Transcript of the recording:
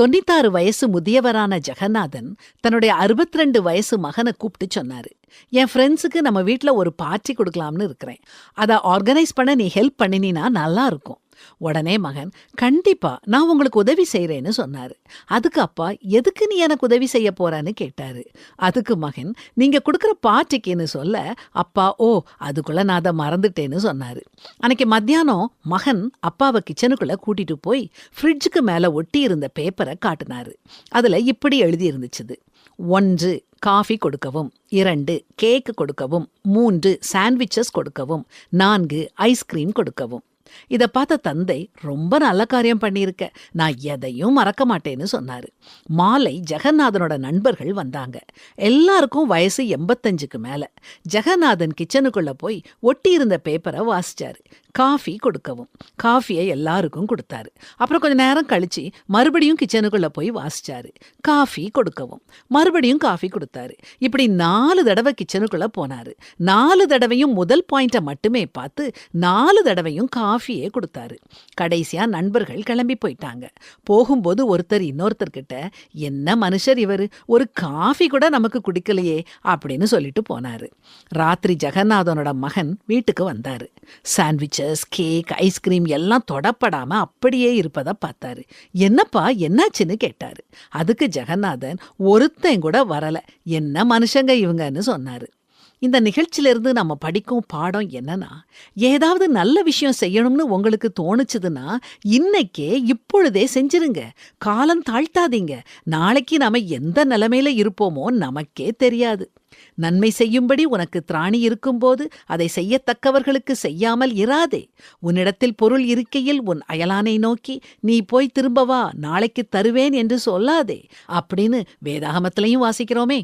தொண்ணூத்தாறு வயசு முதியவரான ஜெகநாதன் தன்னுடைய 62 வயசு மகனை கூப்பிட்டு சொன்னாரு. என் ஃப்ரெண்ட்ஸுக்கு நம்ம வீட்டில் ஒரு பார்ட்டி கொடுக்கலாம்னு இருக்கிறேன். அதை ஆர்கனைஸ் பண்ண நீ ஹெல்ப் பண்ணினா நல்லா இருக்கும் உடனே மகன் கண்டிப்பா நான் உங்களுக்கு உதவி செய்யறேன்னு சொன்னாரு. அதுக்கு அப்பா எதுக்கு நீ எனக்கு உதவி செய்ய போறான்னு கேட்டாரு. அதுக்கு மகன் நீங்க கொடுக்குற பார்ட்டிக்குன்னு சொல்ல அப்பா ஓ அதுக்குள்ள நான் அதை மறந்துட்டேன்னு சொன்னாரு. அன்னைக்கு மத்தியானம் மகன் அப்பாவை கிச்சனுக்குள்ள கூட்டிட்டு போய் ஃப்ரிட்ஜுக்கு மேல ஒட்டி இருந்த பேப்பரை காட்டினாரு. அதுல இப்படி எழுதி இருந்துச்சுது. ஒன்று காஃபி கொடுக்கவும். இரண்டு கேக் கொடுக்கவும். மூன்று சாண்ட்விச்சஸ் கொடுக்கவும். நான்கு ஐஸ்கிரீம் கொடுக்கவும். இத பார்த்த தந்தை ரொம்ப நல்ல காரியம் பண்ணியிருக்க. நான் எதையும் மறக்க மாட்டேன்னு சொன்னாரு. மாலை ஜெகநாதனோட நண்பர்கள் வந்தாங்க. எல்லாருக்கும் வயசு எண்பத்தஞ்சுக்கு மேல. ஜெகநாதன் கிச்சனுக்குள்ள போய் ஒட்டியிருந்த பேப்பரை வாசிச்சாரு. காஃபி கொடுக்கவும். காஃபியை எல்லாருக்கும் கொடுத்தாரு. அப்புறம் கொஞ்ச நேரம் கழிச்சு மறுபடியும் கிச்சனுக்குள்ள போய் வாசிச்சாரு. காஃபி கொடுக்கவும். மறுபடியும் காஃபி கொடுத்தாரு. இப்படி நாலு தடவை கிச்சனுக்குள்ள போனாரு. நாலு தடவையும் முதல் பாயிண்ட்டை மட்டுமே பார்த்து நாலு தடவையும் காஃபியே கொடுத்தாரு. கடைசியா நண்பர்கள் கிளம்பி போயிட்டாங்க. போகும்போது ஒருத்தர் இன்னொருத்தர்கிட்ட என்ன மனுஷர் இவரு? ஒரு காஃபி கூட நமக்கு குடிக்கலையே அப்படின்னு சொல்லிட்டு போனாரு. ராத்திரி ஜெகநாதனோட மகன் வீட்டுக்கு வந்தாரு. சாண்ட்விச்சஸ் கேக் ஐஸ்கிரீம் எல்லாம் தொடப்படாமல் அப்படியே இருப்பதை பார்த்தாரு. என்னப்பா என்னாச்சுன்னு கேட்டாரு. அதுக்கு ஜெகநாதன் ஒருத்தன் கூட வரலை. என்ன மனுஷங்க இவங்கன்னு சொன்னாரு. இந்த நிகழ்ச்சியிலிருந்து நம்ம படிக்கும் பாடம் என்னன்னா ஏதாவது நல்ல விஷயம் செய்யணும்னு உங்களுக்கு தோணுச்சுதுன்னா இன்னைக்கே இப்பொழுதே செஞ்சிருங்க. காலம் தாழ்த்தாதீங்க. நாளைக்கு நாம எந்த நிலைமையில இருப்போமோ நமக்கே தெரியாது. நன்மை செய்யும்படி உனக்கு திராணி இருக்கும்போது அதை செய்யத்தக்கவர்களுக்கு செய்யாமல் இராதே. உன்னிடத்தில் பொருள் இருக்கையில் உன் அயலானை நோக்கி நீ போய் திரும்ப வா நாளைக்கு தருவேன் என்று சொல்லாதே அப்படின்னு வேதாகமத்திலையும் வாசிக்கிறோமே.